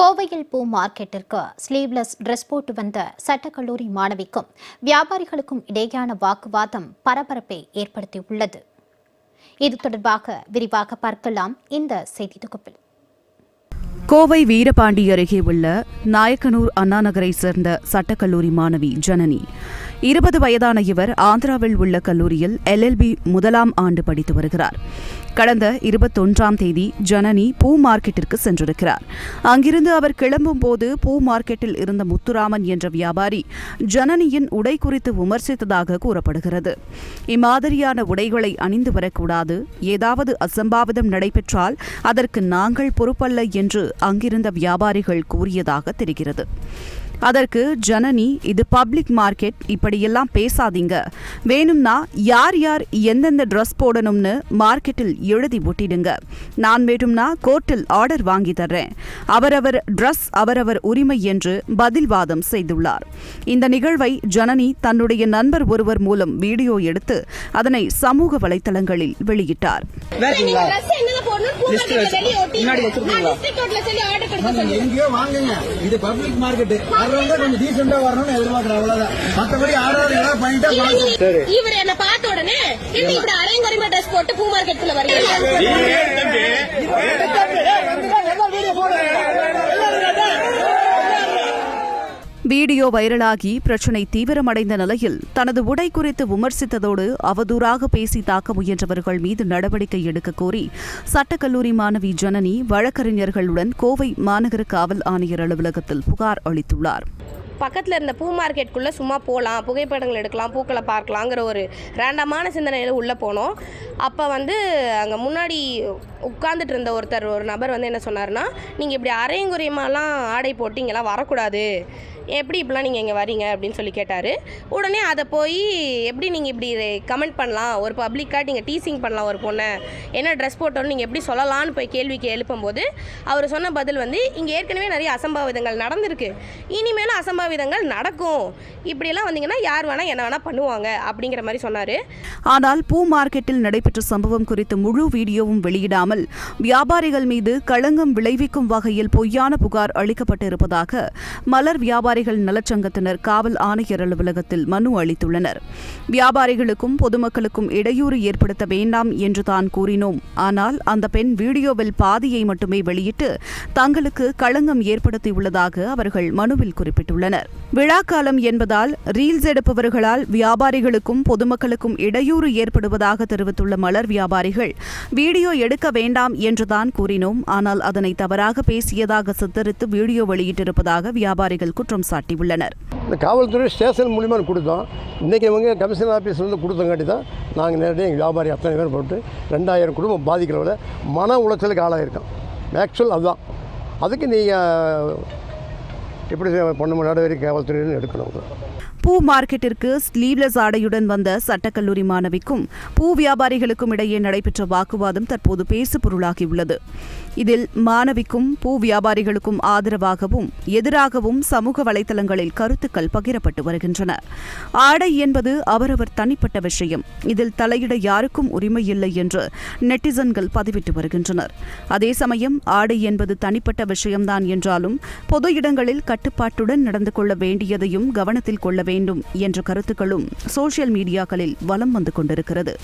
கோவையில் பூ மார்க்கெட்டிற்கு sleeveless dress போட்டு வந்த சட்டக்கல்லூரி மாணவிக்கும் வியாபாரிகளுக்கும் இடையேயான வாக்குவாதம் பரபரப்பை ஏற்படுத்தியுள்ளது. இது தொடர்பாக விரிவாக பார்க்கலாம் இந்த செய்தி தொகுப்பில். கோவை வீரபாண்டி அருகே உள்ள நாயக்கனூர் அண்ணா நகரை சேர்ந்த சட்டக்கல்லூரி மாணவி ஜனனி. இருபது வயதான இவர் ஆந்திராவில் உள்ள கல்லூரியில் எல்எல்பி முதலாம் ஆண்டு படித்து வருகிறார். கடந்த இருபத்தொன்றாம் தேதி ஜனனி பூ மார்க்கெட்டிற்கு சென்றிருக்கிறார். அங்கிருந்து அவர் கிளம்பும் போது பூ மார்க்கெட்டில் இருந்த முத்துராமன் என்ற வியாபாரி ஜனனியின் உடை குறித்து விமர்சித்ததாக கூறப்படுகிறது. இம்மாதிரியான உடைகளை அணிந்து வரக்கூடாது. ஏதாவது அசம்பாவிதம் நடைபெற்றால் அதற்கு நாங்கள் பொறுப்பல்ல என்று அங்கிருந்த வியாபாரிகள் கூறியதாக தெரிகிறது. அதற்கு ஜனனி இது பப்ளிக் மார்க்கெட் இப்படியெல்லாம் பேசாதீங்க. வேணும்னா யார் யார் எந்தெந்த ட்ரெஸ் போடணும்னு மார்க்கெட்டில் எழுதி ஒட்டிடுங்க. நான் வேணும்னா கோர்ட்டில் ஆர்டர் வாங்கி தர்றேன். அவரவர் ட்ரெஸ் அவரவர் உரிமை என்று பதில் வாதம் செய்துள்ளார். இந்த நிகழ்வை ஜனனி தன்னுடைய நண்பர் ஒருவர் மூலம் வீடியோ எடுத்து அதனை சமூக வலைதளங்களில் வெளியிட்டார். முன்னாடி வர்றவங்க கொஞ்சம் டீசெண்டா வரணும்னு எதிர்பார்க்கறேன் அவ்வளவுதான் மத்தபடி யாராவது ஏதாவது பண்ணிட்டா இவர் என்ன பார்த்த உடனே இப்படி அரையங்குறைமா ட்ரெஸ் போட்டு பூ மார்க்கெட்டுக்குள்ள வரீங்க வீடியோ வைரலாகி பிரச்சினை தீவிரமடைந்த நிலையில் தனது உடை குறித்து விமர்சித்ததோடு அவதூறாக பேசி தாக்க முயன்றவர்கள் மீது நடவடிக்கை எடுக்க கோரி சட்டக்கல்லூரி மாணவி ஜனனி வழக்கறிஞர்களுடன் கோவை மாநகர காவல் ஆணையர் அலுவலகத்தில் புகார் அளித்துள்ளார். பக்கத்தில் இருந்த பூ மார்க்கெட்டுக்குள்ளே சும்மா போகலாம் புகைப்படங்கள் எடுக்கலாம் பூக்களை பார்க்கலாங்கிற ஒரு ரேண்டமான சிந்தனையில் உள்ளே போனோம். அப்போ வந்து அங்கே முன்னாடி உட்காந்துட்டு இருந்த ஒருத்தர் ஒரு நபர் வந்து என்ன சொன்னார்னா நீங்கள் இப்படி அரையங்குறையமாலாம் ஆடை போட்டு இங்கெல்லாம் வரக்கூடாது. எப்படி இப்படிலாம் நீங்கள் இங்கே வரீங்க அப்படின்னு சொல்லி கேட்டார். உடனே அதை போய் எப்படி நீங்கள் இப்படி கமெண்ட் பண்ணலாம்? ஒரு பப்ளிக்காக நீங்கள் டீசிங் பண்ணலாம் ஒரு பொண்ணை. என்ன ட்ரெஸ் போட்டோன்னு நீங்கள் எப்படி சொல்லலாம்னு போய் கேள்விக்கு எழுப்பும்போது அவர் சொன்ன பதில் வந்து இங்கே ஏற்கனவே நிறைய அசம்பாவிதங்கள் நடந்திருக்கு. இனிமேலும் அசம்பாவிதங்கள் நடக்கும். இப்படியெல்லாம் வந்தீங்கன்னா யார் வேணால் என்ன வேணால் பண்ணுவாங்க அப்படிங்கிற மாதிரி சொன்னார். ஆனால் பூ மார்க்கெட்டில் நடைபெற்ற சம்பவம் குறித்து முழு வீடியோவும் வெளியிடாமல் வியாபாரிகள் மீது களங்கம் விளைவிக்கும் வகையில் பொய்யான புகார் அளிக்கப்பட்டு இருப்பதாக மலர் வியாபாரிகள் நலச்சங்கத்தினர் காவல் ஆணையர் அலுவலகத்தில் மனு அளித்துள்ளனர். வியாபாரிகளுக்கும் பொதுமக்களுக்கும் இடையூறு ஏற்படுத்த வேண்டாம் என்று தான் கூறினோம். ஆனால் அந்த பெண் வீடியோவில் பாதியை மட்டுமே வெளியிட்டு தங்களுக்கு களங்கம் ஏற்படுத்தியுள்ளதாக அவர்கள் மனுவில் குறிப்பிட்டுள்ளனர். விழாக்காலம் என்பதால் ரீல்ஸ் எடுப்பவர்களால் வியாபாரிகளுக்கும் பொதுமக்களுக்கும் இடையூறு ஏற்படுவதாக தெரிவித்துள்ள மலர் வியாபாரிகள் வீடியோ எடுக்க வேண்டாம் என்றுதான் கூறினோம். ஆனால் அதனை தவறாக பேசியதாக சித்தரித்து வீடியோ வெளியிட்டிருப்பதாக வியாபாரிகள் குற்றம் சாட்டியுள்ளனர். இந்த காவல்துறை ஸ்டேஷன் மூலிமா கொடுத்தோம். இன்றைக்கி இவங்க கமிஷன் ஆஃபீஸ்லேருந்து கொடுத்தங்காட்டி தான் நாங்கள் நேரடியாக எங்கள் வியாபாரி அத்தனை பேர் போட்டு ரெண்டாயிரம் குடும்பம் பாதிக்கிறவங்கள மன உளைச்சலுக்கு ஆளாயிருக்கோம். ஆக்சுவல் அதுதான். அதுக்கு நீங்கள் இப்படி பொண்ணு நடவடிக்கை காவல்துறையிலும் எடுக்கணும். பூ மார்க்கெட்டிற்கு ஸ்லீவ்லெஸ் ஆடையுடன் வந்த சட்டக்கல்லூரி மாணவிக்கும் பூ வியாபாரிகளுக்கும் இடையே நடைபெற்ற வாக்குவாதம் தற்போது பேசு பொருளாகியுள்ளது இதில் மாணவிக்கும் பூ வியாபாரிகளுக்கும் ஆதரவாகவும் எதிராகவும் சமூக வலைதளங்களில் கருத்துக்கள் பகிரப்பட்டு வருகின்றன. ஆடை என்பது அவரவர் தனிப்பட்ட விஷயம். இதில் தலையிட யாருக்கும் உரிமை இல்லை என்று நெட்டிசன்கள் பதிவிட்டு வருகின்றனர். அதே சமயம் ஆடை என்பது தனிப்பட்ட விஷயம்தான் என்றாலும் பொது இடங்களில் கட்டுப்பாட்டுடன் நடந்து கொள்ள வேண்டியதையும் கவனத்தில் கொள்ள வேண்டும் என்ற கருத்துக்களும் சோசியல் மீடியாக்களில் வலம் வந்து கொண்டிருக்கிறது.